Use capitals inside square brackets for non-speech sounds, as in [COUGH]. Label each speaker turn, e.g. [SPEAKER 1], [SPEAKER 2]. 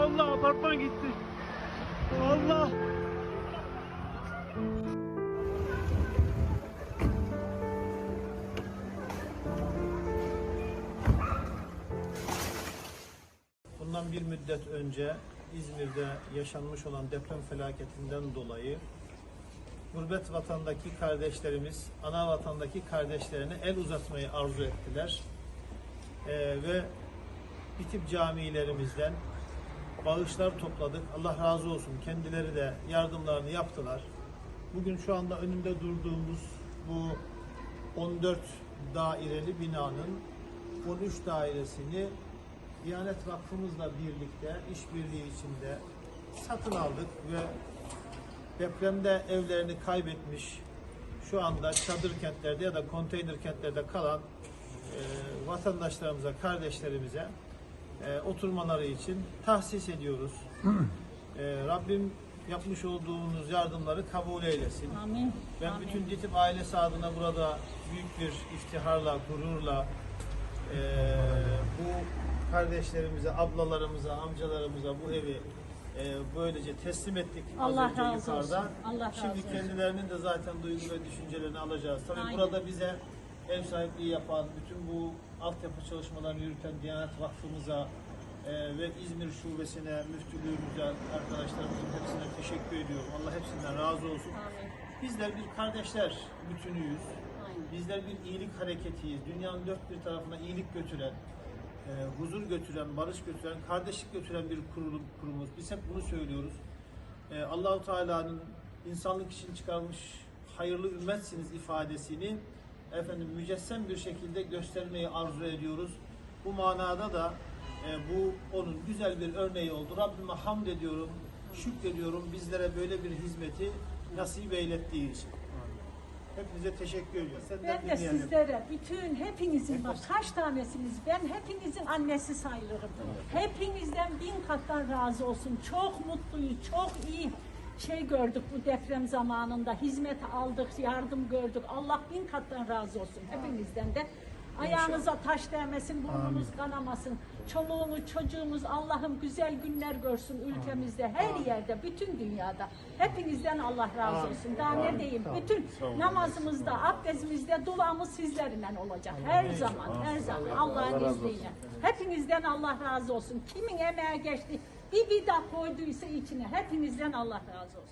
[SPEAKER 1] Allah apartman gitti. Allah. Bundan bir müddet önce İzmir'de yaşanmış olan deprem felaketinden dolayı gurbet vatandaki kardeşlerimiz ana vatandaki kardeşlerine el uzatmayı arzu ettiler. Ee, ve bitip camilerimizden bağışlar topladık. Allah razı olsun. Kendileri de yardımlarını yaptılar. Bugün şu anda önünde durduğumuz bu 14 daireli binanın 13 dairesini Diyanet Vakfımızla birlikte işbirliği içinde satın aldık ve depremde evlerini kaybetmiş şu anda çadır kentlerde ya da konteyner kentlerde kalan e, vatandaşlarımıza, kardeşlerimize e, oturmaları için tahsis ediyoruz. [CLEARS THROAT] E, Rabbim yapmış olduğunuz yardımları kabul eylesin.
[SPEAKER 2] Amin.
[SPEAKER 1] Ben
[SPEAKER 2] Amin.
[SPEAKER 1] bütün Ditip ailesi adına burada büyük bir iftiharla, gururla eee, bu kardeşlerimize, ablalarımıza, amcalarımıza bu evi eee, böylece teslim ettik az
[SPEAKER 2] Allah
[SPEAKER 1] önce
[SPEAKER 2] razı olsun.
[SPEAKER 1] yukarıda.
[SPEAKER 2] Allah razı
[SPEAKER 1] Şimdi
[SPEAKER 2] olsun.
[SPEAKER 1] kendilerinin de zaten duygu ve düşüncelerini alacağız. Tabii
[SPEAKER 2] Aynen.
[SPEAKER 1] burada bize ev sahipliği yapan, bütün bu altyapı çalışmalarını yürüten Diyanet Vakfımıza eee, ve İzmir Şubesi'ne, müftülüğümüze, arkadaşlarımızın hepsine teşekkür ediyorum. Allah hepsinden razı olsun.
[SPEAKER 2] Amin.
[SPEAKER 1] Bizler bir kardeşler bütünüyüz. Bizler bir iyilik hareketiyiz. Dünyanın dört bir tarafına iyilik götüren, e, huzur götüren, barış götüren, kardeşlik götüren bir kurum, kurumuz. Biz hep bunu söylüyoruz. E, Allahu Teala'nın insanlık için çıkarmış hayırlı ümmetsiniz ifadesini efendim mücessem bir şekilde göstermeyi arzu ediyoruz. Bu manada da e, bu onun güzel bir örneği oldu. Rabbime hamd ediyorum, şükrediyorum bizlere böyle bir hizmeti nasip eylettiği için. Hepinize teşekkür ediyorum. Senden
[SPEAKER 2] Ben de
[SPEAKER 1] dinleyelim.
[SPEAKER 2] sizlere, bütün hepinizin bak kaç tanesiniz, ben hepinizin annesi sayılırım. Hepinizden bin kattan razı olsun. Çok mutluyuz, çok iyi şey gördük bu deprem zamanında. Hizmet aldık, yardım gördük. Allah bin kattan razı olsun hepinizden de. Ayağınıza taş değmesin, burnunuz kanamasın. Çoluğumuz, çocuğumuz Allah'ım güzel günler görsün ülkemizde, her yerde, bütün dünyada. Hepinizden Allah razı olsun. Daha ne diyeyim? Bütün namazımızda, abdestimizde, duamız sizlerle olacak. Her zaman, her zaman Allah'ın izniyle. Hepinizden Allah razı olsun. Kimin emeğe geçti, bir vida koyduysa içine hepinizden Allah razı olsun.